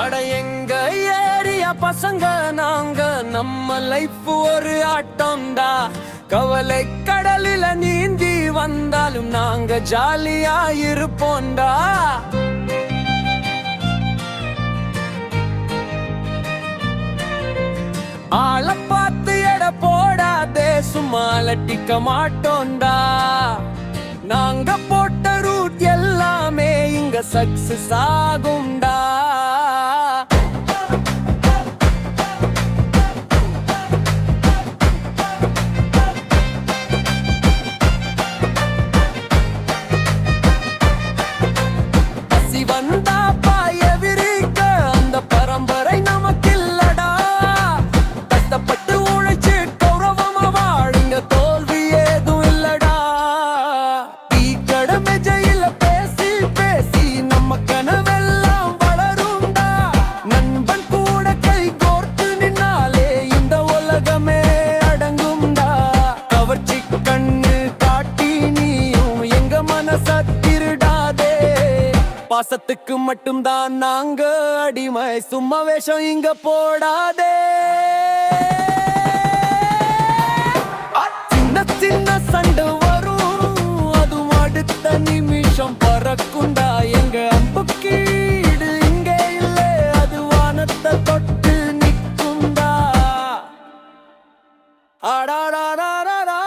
அட எங்க ஏரியா பசங்க நாங்க நம்ம லைஃப் ஒரு ஆட்டம்டா. கவலை கடலில நீந்தி வந்தாலும் நாங்க ஜாலியா இருப்போம்டா. ஆள பார்த்து எட போடாதே சும்மா அலட்டிக்க மாட்டோம்டா. நாங்க போட்ட ரூட் எல்லாமே இங்க சக்சஸ் ஆகும் மெஜையில பேசி பேசி நம்ம கனவெல்லாம் வளரும்டா. நண்பன் கூட கை கோர்த்து நின்னாலே இந்த உலகமே அடங்கும்டா. கவர்ச்சி கண்ணு காட்டி நீயும் எங்க மனச திருடாதே பாசத்துக்கு மட்டும்தான் நாங்க அடிமை சும்மா வேஷம் இங்க போடாதே. ஆடாடாடாடா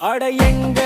அட எங்க